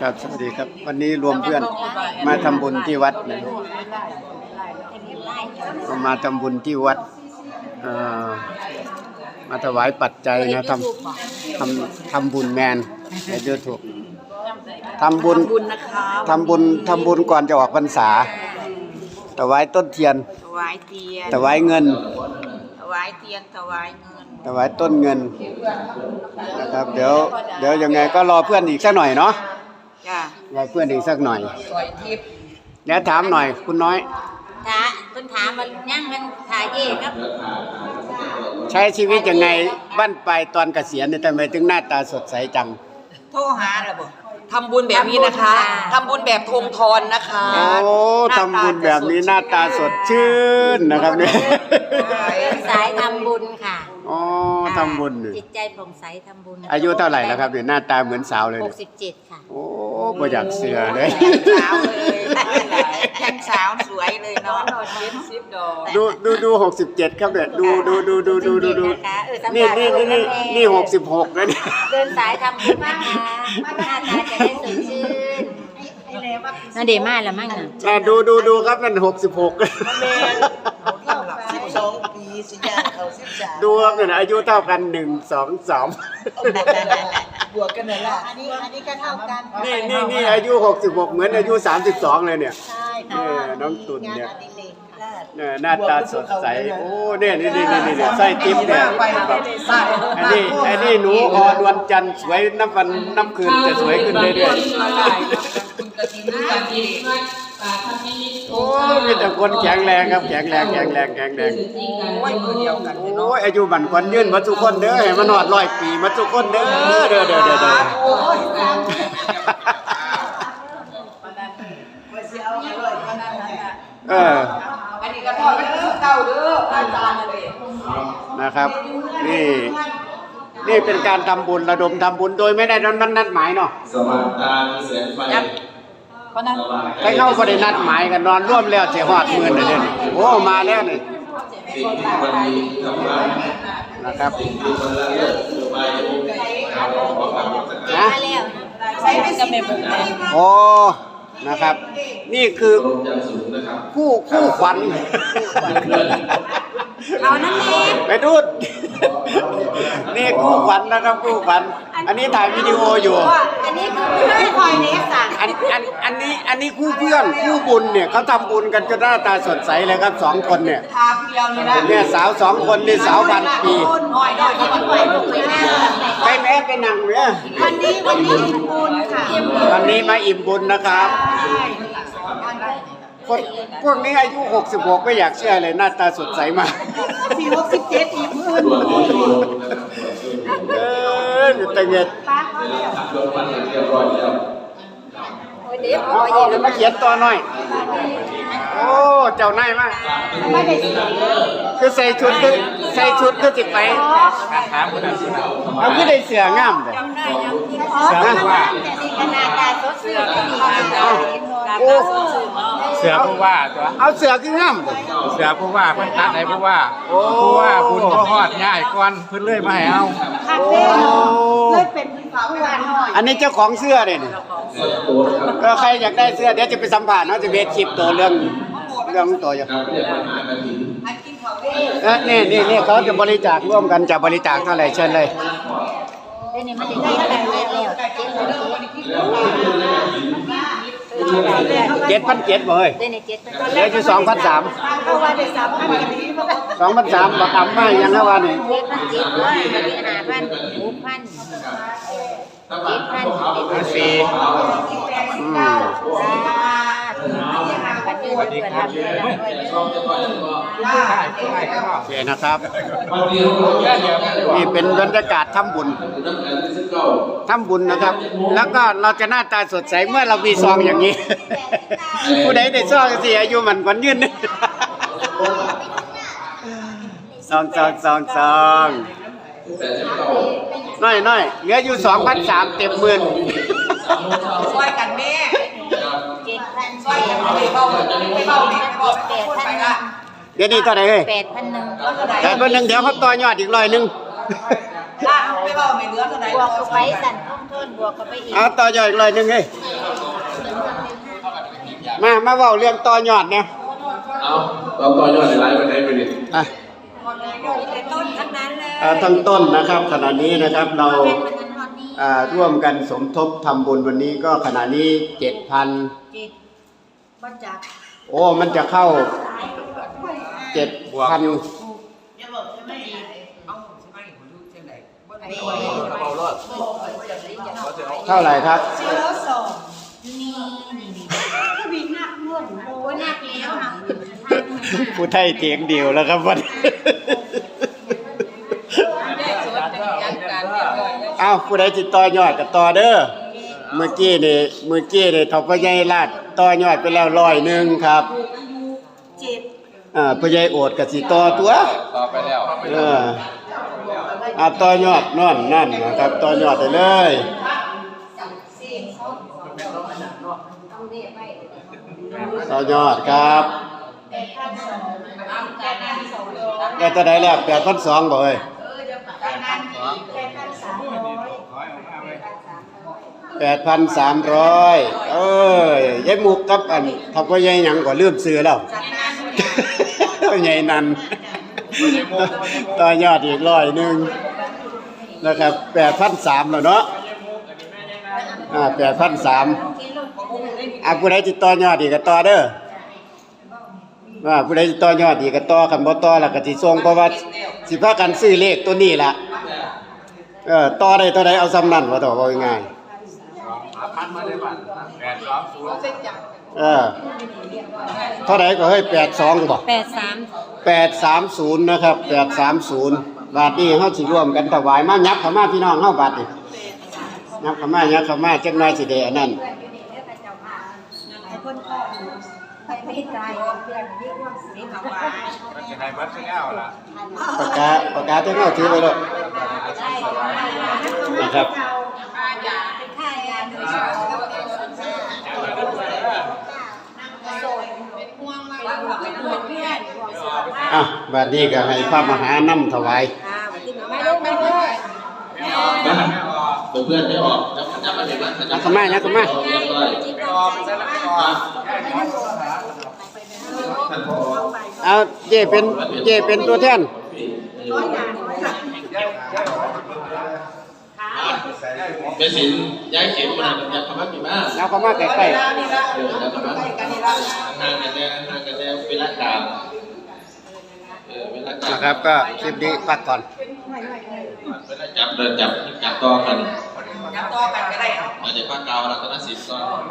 ครับสวัสดีครับ วันนี้รวมเพื่อนมาทำบุญที่วัดนะมาทำบุญที่วัดเอ่อมาถวายปัจจัยนะทำทำทำบุญแมนในยูทูบทำบุญบุญนะคะทำบุญทำบุญก่อนจะออกพรรษาถวายต้นเทียนถวายเทียนถวายเงินถวายเทียนถวายเงินถวายต้นเงินนะครับ เดี๋ยวเดี๋ยวยังไงก็รอเพื่อนอีกสักหน่อยเนาะ จ้ารอเพื่อนอีกสักหน่อยสวยทิพย์เดี๋ยวถามหน่อย คุณน้อย ถาเพิ่นถามว่ายังมันถ่ายเย่ครับใช้ชีวิตยังไงบ้านปลายตอนเกษียณเนี่ยทำไมถึงหน้าตาสดใสจัง โทรหาระบบทำบุญแบบนี้นะคะทำบุญแบบทงทอนนะคะโอ้ทำบุญแบบนี้หน้าตาสดชื่นนะครับเนี่ยสายทำบุญค่ะ อ๋อ ทำบุญนี่จิตใจผ่องใสทำบุญอายุเท่าไหร่แล้วครับเนี่ยหน้าตาเหมือนสาวเลยหเนี่กยสิบเจ็ดค่ะ โอ้บ่อยากเสือเลย สาวเลยยังสาวสวยเลยเนาะเย็นซิบดอกดูดูดูหกสิบเจ็ดครับเนี่ยดูดูดูดูดูดูดูนะคะเออสัมนี่ผัสนี่นี่นี่นี่หกสิบหกแล้วเนี่ยเดินสายทำบุญนะคะหน้าตาจะได้สดชื่นน่าเดมาแล้วมั้งน่ะอะดูดูดูครับมันหกสิบหกสิบสองปี สิย่างเขาสิบสามดูครับเนี่ยอายุเท่ากันหนึ่งสองสามบวกกันนั่นแหละอันนี้อันนี้ก็เท่ากันนี่นี่นี่อายุหกสิบหกเหมือนอายุสามสิบสองเลยเนี่ยใช่เออน้องตุ่นเนี่ยงาอดิเรกค่ะเนี่ยหน้าตาสดใสโอ้เนี่ยนี่นี่นี่นี่ไส้ติ๊บเนี่ยอันนี้อันนี้หนูออนวันจันทร์สวยน้ำวันน้ำคืนจะสวยขึ้นเรื่อยๆ โอ้มีแต่คนแข็งแรงครับแข็งแรงแข็งแรงแข็งแรงไว้มือเดียวกันโอ้ยอายุบันควันยืนมาทุกคนเด้อให้มันหอดร้อยปีมาทุกคนเด้อเด้อเด้อเด้อเด้อเอออันนี้ก็ทอดเป็นเก่าเด้ออาจารย์เลยนะครับ นี่นี่เป็นการทำบุญระดมทำบุญโดยไม่ได้นัดนัดหมายเนาะสว่างตามีแสงไฟ เพราะนั้นใครเข้าก็ได้นัดหมายกันนอนร่วมแล้วเสียหอดหมื่นเลยเนี่ยโอ้มาแล้วนี่สิ่งที่วันนี้ทำมานะครับสิ่งที่คนละเลิกสบายองค์การขอความรักสักการนะมาแล้วใช้ไม่กับเมมโอ้นะครับ นี่คือลมยังสูงนะครับคู่คู่ขวัญเอานั่นเองไปดูดนี่คู่ขวัญนะครับคู่ขวัญอันนี้ถ่ายวิดีโออยู่ อันนี้คือเพื่อนคอยเนสสั่ง อันอันอันนี้อันนี้คู่เพื่อนคู่บุญเนี่ยเขาทำบุญกันจนหน้าตาสดใสเลยครับสองคนเนี่ยทาเพียวนี่นะเนี่ยสาวสองคนนี่สาวพันปีน้อยน้อยเขาไปสวยงามไปแม้ไปนั่งเนี่ยวันนี้วันนี้อิ่มบุญค่ะวันนี้มาอิ่มบุญนะครับคนพวกนี้อายุ 66ไม่อยากเชื่อเลยหน้าตาสดใสมากสี่หกสิบเจ็ดอีกหมื่นตัวนี้โยมเอออยู่แต่เงียบโดน ดี๋ยวพเอาอเอาเย็นมาเขียนตัวหน่อย โอ้ เจ้านายมากคือใส่ชุดคือใส่ชุดคือจิไปเอาคือได้เสืองามเลยเสือว่านี่ก็หน้าตาสดชื่นดีค่ะโอ้ เสือผู้ว่าตัวเอาเสือคืองามเลยเสือผู้ว่าเพิ่นตัดให้ผู้ว่าโอ้ผู้ว่าบุญบ่ฮอดง่ายก่อนเพิ่นเลยมาให้เอาโอ้เลยเป็นผู้ว่าน้อยอันนี้เจ้าของเสื้อเนี่ยนี่ตัวนะครับก็ใครอยากได้เสื้อเดี๋ยวจะไปสัมภาษณ์เนาะจะเบสคลิปตัวเรื่องเรื่องตัวอยู่การเรียกปัญหากระถิ่นเออนี่นี่นี่เขาจะบริจาคร่วมกันจะบริจาคเท่าไหร่เชิญเลยเดี๋ยวนี้มันได้ได้ได้แล้วเจ็ดพัน เจ็ดเจ็ดพันเจ็ดเฮ้ยได้ในเจ็ดพันเหลืออยู่สองพันสามเพราะว่าได้สามพันกันนี้มาสองพันสามบักอ่ำมายังนะวะนี่เจ็ดพันเจ็ดด้วยมีห้าพันหกพันเจ็ดพันเจ็ดพันสี่ อืม ปัจจุบันเกิดทำเลย โอเคนะครับบางทีเราแค่เดียวกันดีกว่านี่เป็นบรรยากาศทำบุญน้ำกันที่สิบเก้าทำบุญนะครับ แล้วก็เราจะหน้าตาสดใสเมื่อเรามีซองอย่างนี้ ผู้ใดได้ซองสิอายุมันกว่ายืนซองซองซองซองแต่สิบเก้าน้อยน้อยเหลืออยู่สองพันสามเต็มหมื่นช่วยกันแม่เจ็ดพันช่วยกันไม่เบาไม่เบาไม่เบา แปด คน พั ไป น ละ เดี๋ยวนี้เท่าไหร่เอ้ยแปดพันหนึ่งแต่เพิ่นหนึ่งเดี๋ยวเขาต่อยอดอีกร้อยหนึ่งล่าไม่เบาไม่เหลือเท่าไหร่บวกกับไปสั่นพวกต้นบวกกับไปอีกเอาต่อยอดอีกเลยหนึงเฮ้ยมามาเว้าเรื่องต่อยอดเนี่ยเอาเราต่อยอดในไลฟ์ไปไหนไปดิอะต้นทั้งนั้นเลยอ่าทั้งต้นนะครับขณะนี้นะครับเราอ่าร่วมกันสมทบทำบุญวันนี้ก็ขณะนี้เจ็ดพันจิตบ่จัก โอ้มันจะเข้าเจ็ดพันเท่าไหร่ครับโอ้ยนักแล้วนะผู้ไทยเจียงเดียวแล้วครับวันนี้เอาผู้ใดติดต่อยอดกับต่อเด้อ เมื่อกี้นี่เมื่อกี้นี่ทอพระยายลาดต่อยอดไปแล้วร้อยหนึ่งครับจิตอ่าพระยายโอดกับสิต่อตัวต่อไปแล้วเอออ่าต่อยอดนั่นนั่นนะครับต่อยอดได้เลยต่อยอดครับได้ตัวใดแล้วแปดพันสองบ่เอ้ย แปดพันสามร้อยเอ้ยยายมุกกับอันทับว่ายายหยังก็ลืมซื้อแล้วใหญ่นันต่อยอดอีกร้อยหนึ่งนะครับแปดพันสามแล้วเนาะอ่าแปดพันสามอ่าผู้ใดติดต่อยอดอีกก็ต่อเด้อว่าผู้ใดติดต่อยอดอีกก็ต่อคันบ่ต่อแล้วก็สิส่งเพราะว่าสิพากันซื้อเลขตัวนี้ล่ะเออต่อได้ตัวใดเอาซ้ำนั่นว่าต่อว่าง่าย พันมาได้บัตรแปดสองศูนย์ๆเออ เท่าไหร่ก็เฮ้ย82บ่แปดสามแปดสามศูนย์นะครับแปดสามศูนย์บาทนี้เขาสิร่วมกันถวายมายับเข้ามาพี่น้องเข้าบาทนี่ยับเข้ามายับเข้ามาจักหน้อยสิเดอันนั้นไอ้คนก็ไปไม่ตายเพื่อนเรียกว่าสีขาวมันจะได้บัตรแล้วล่ะปากกาปากกาที่เขาถือไว้เลยนะครับ อนห่วงสุขภาพอะบาทนี้ก็ให้พระมหาน้ำถวายไม่รู้ไม่รู้เพื่อนไม่ออกจะจะมาเห็นว่าจะยับเข้ามายับเข้ามาเรียบร้อยท่านพอเอาเจเป็นเจเป็นตัวแทน เป็นสินย้ายเข็มมาจากคำว่าปีมาเอาเข้ามาใกล้เออแล้วก็มาห่างกันแน่ห่างกันแน่เวลากลางเออเวลากลางๆนะครับก็คลิปนี้พักก่อน เวลาจับเดินจับจับต่อกันจับต่อกันก็ได้เอามาจากภาคกลางรัตนศิลป์ก่อน